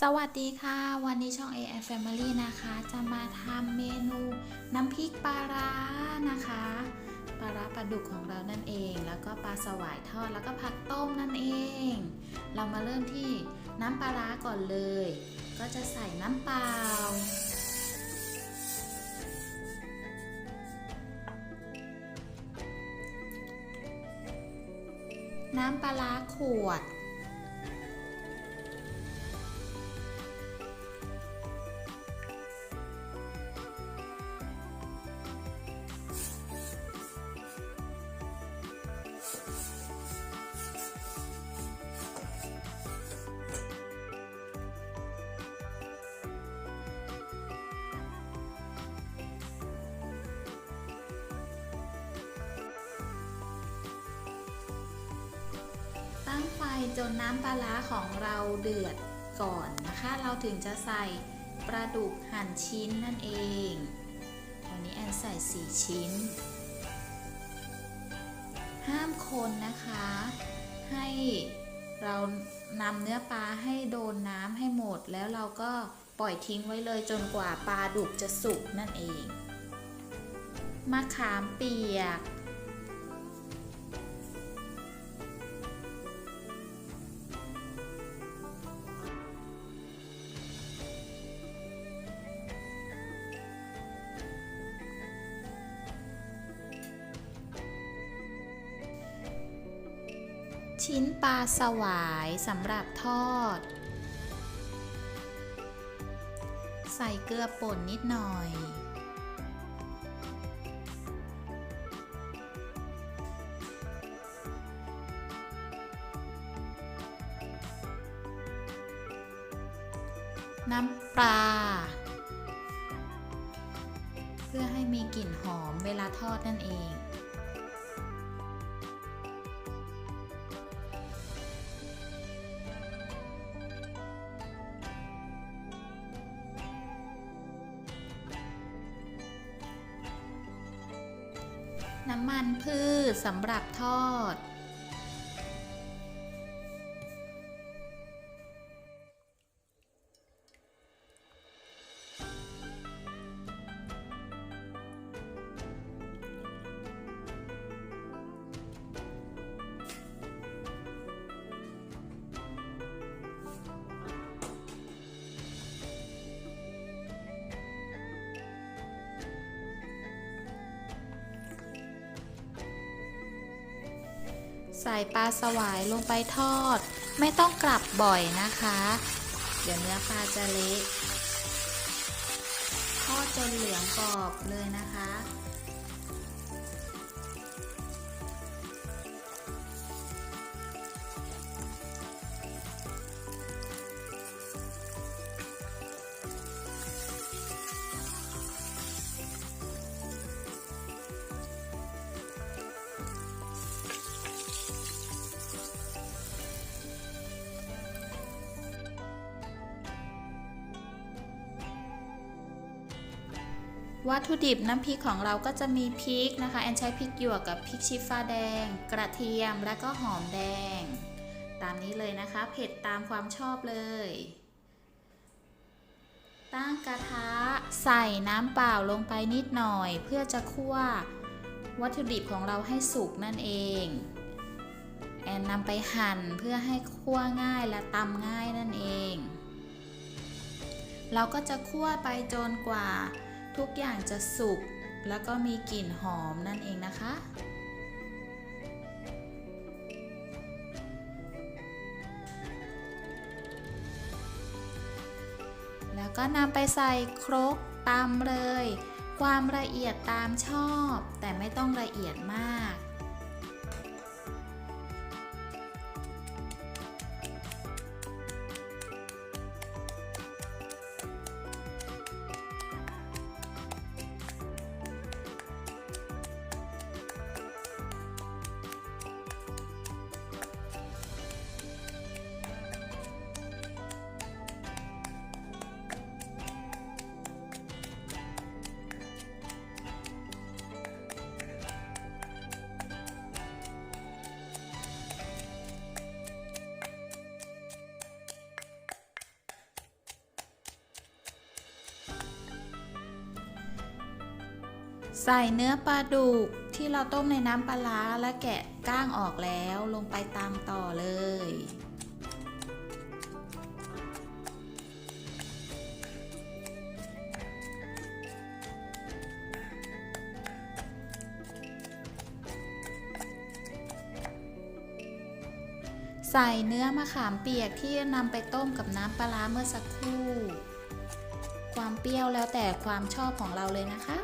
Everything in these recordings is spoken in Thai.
สวัสดีค่ะ วันนี้ช่อง AF Family นะคะ จะมาทำเมนูน้ำพริกปลาร้านะคะปลาร้าปลาดุกของเรานั่นเอง แล้วก็ปลาสวายทอดแล้วก็ผักต้มนั่นเอง เรามาเริ่มที่น้ำปลาร้าก่อนเลย ก็จะใส่น้ำเปล่า น้ำปลาร้าขวด ตั้งไฟจนน้ำปลาร้าของเราเดือดก่อนนะคะ เราถึงจะใส่ปลาดุกหั่นชิ้นนั่นเองวันนี้แอนใส่4ชิ้น ห้ามคนนะคะ ให้เรานำเนื้อปลาให้โดนน้ำให้หมดแล้วเราก็ปล่อยทิ้งไว้เลยจนกว่าปลาดุกจะสุกนั่นเองมะขามเปียก ชิ้นปลาสวายสำหรับทอด ใส่เกลือป่นนิดหน่อย น้ำปลา เพื่อให้มีกลิ่นหอมเวลาทอดนั่นเอง น้ำมันพืชสำหรับทอด ใส่ปลาสวายลงไปทอด ไม่ต้องกลับบ่อยนะคะ เดี๋ยวเนื้อปลาจะเละทอดจนเหลืองกรอบเลยนะคะ วัตถุดิบน้ำพริกของเราก็จะมีพริกนะคะ แอนใช้พริกหยวกกับพริกชี้ฟ้าแดง กระเทียมและก็หอมแดง ตามนี้เลยนะคะ เผ็ดตามความชอบเลย ตั้งกระทะใส่น้ำเปล่าลงไปนิดหน่อย เพื่อจะคั่ววัตถุดิบของเราให้สุกนั่นเอง แอนนำไปหั่นเพื่อให้คั่วง่ายและตำง่ายนั่นเอง เราก็จะคั่วไปจนกว่า ทุกอย่างจะสุกแล้วก็มีกลิ่นหอมนั่นเองนะคะ แล้วก็นำไปใส่ครกตามเลย ความละเอียดตามชอบ แต่ไม่ต้องละเอียดมาก ใส่เนื้อปลาดุกที่เราต้มในน้ำปลาร้าและแกะก้างออกแล้วลงไปตามต่อเลย ใส่เนื้อมะขามเปียกที่นำไปต้มกับน้ำปลาร้าเมื่อสักครู่ ความเปรี้ยวแล้วแต่ความชอบของเราเลยนะคะ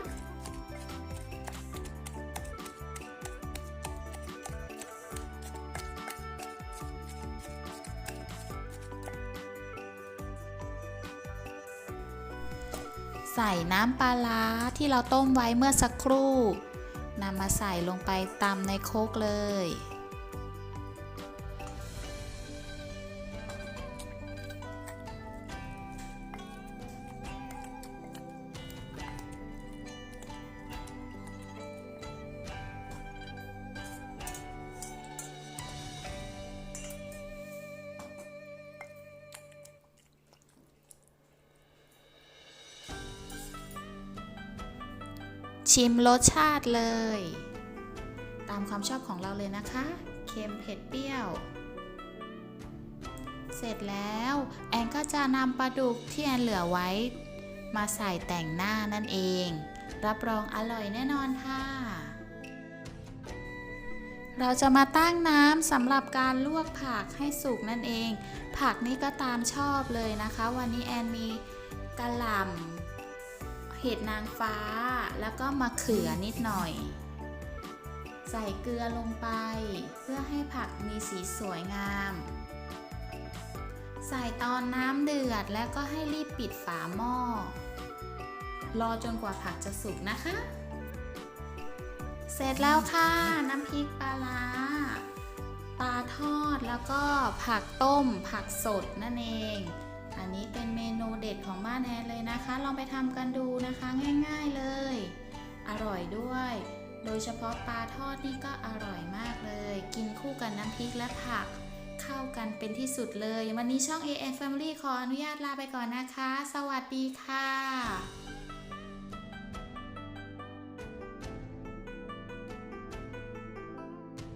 ใส่น้ำปลาร้าที่เราต้มไว้เมื่อสักครู่นำมาใส่ลงไปตำในโคกเลย ชิมรสชาติเลย ตามความชอบของเราเลยนะคะ เค็มเผ็ดเปรี้ยว เสร็จแล้ว แอนก็จะนำปลาดุกที่แอนเหลือไว้ มาใส่แต่งหน้านั่นเอง รับรองอร่อยแน่นอนค่ะ เราจะมาตั้งน้ำสำหรับการลวกผักให้สุกนั่นเอง ผักนี่ก็ตามชอบเลยนะคะ วันนี้แอนมีกะหล่ำ เห็ดนางฟ้า แล้วก็มะเขือนิดหน่อย ใส่เกลือลงไป เพื่อให้ผักมีสีสวยงาม ใส่ตอนน้ำเดือดแล้วก็ให้รีบปิดฝาหม้อ รอจนกว่าผักจะสุกนะคะ เสร็จแล้วค่ะ น้ำพริกปลาร้าปลาทอดแล้วก็ผักต้มผักสดนั่นเอง อันนี้เป็นเมนูเด็ดของบ้านแอนเลยนะคะ ลองไปทำกันดูนะคะง่ายๆเลย อร่อยด้วย โดยเฉพาะปลาทอดนี่ก็อร่อยมากเลย กินคู่กับน้ำพริกและผัก เข้ากันเป็นที่สุดเลย วันนี้ช่อง AN Family ขออนุญาตลาไปก่อนนะคะ สวัสดีค่ะ